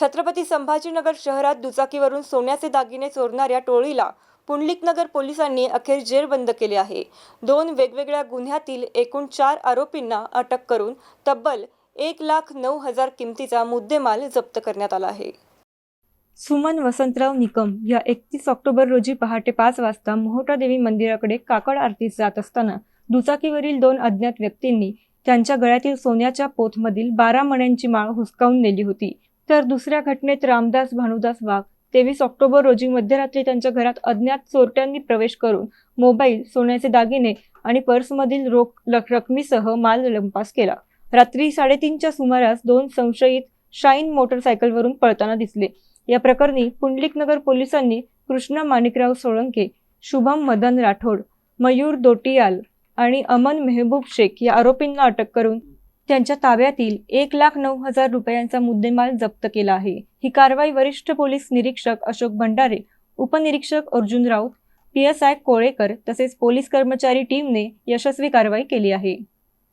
छत्रपती संभाजीनगर शहरात दुचाकीवरून सोन्याचे दागिने चोरणाऱ्या टोळीला पुंडलिकनगर पोलिसांनी अखेर जेरबंद केले आहे. दोन वेगवेगळ्या गुन्ह्यातील एकूण चार आरोपींना अटक करून तब्बल एक लाख नऊ हजार किमतीचा मुद्देमाल जप्त करण्यात आला आहे. सुमन वसंतराव निकम या एकतीस ऑक्टोबर रोजी पहाटे पाच वाजता मोहटादेवी मंदिराकडे काकड आरतीस जात असताना दुचाकीवरील दोन अज्ञात व्यक्तींनी त्यांच्या गळ्यातील सोन्याच्या पोथमधील बारा मण्यांची माळ हुसकावून नेली होती. तर दुसऱ्या घटनेत रामदास भानुदास वाघ तेवीस ऑक्टोबर रोजी मध्यरात्री त्यांच्या घरात अज्ञात चोरट्यांनी प्रवेश करून मोबाईल सोन्याचे दागिने आणि पर्समधील रोख लक- रकमीसह माल लंपास केला. रात्री साडेतीनच्या सुमारास दोन संशयित शाईन मोटरसायकलवरून पळताना दिसले. या प्रकरणी पुंडलिकनगर पोलिसांनी कृष्णा माणिकराव सोळंके शुभम मदन राठोड मयूर दोटियाल आणि अमन मेहबूब शेख या आरोपींना अटक करून त्यांच्या ताब्यातील एक लाख नऊ हजार रुपयांचा मुद्देमाल जप्त केला आहे. ही कारवाई वरिष्ठ पोलीस निरीक्षक अशोक भंडारे उपनिरीक्षक Arjun Raut P S I Kolekar तसेच पोलीस कर्मचारी टीमने यशस्वी कारवाई केली आहे.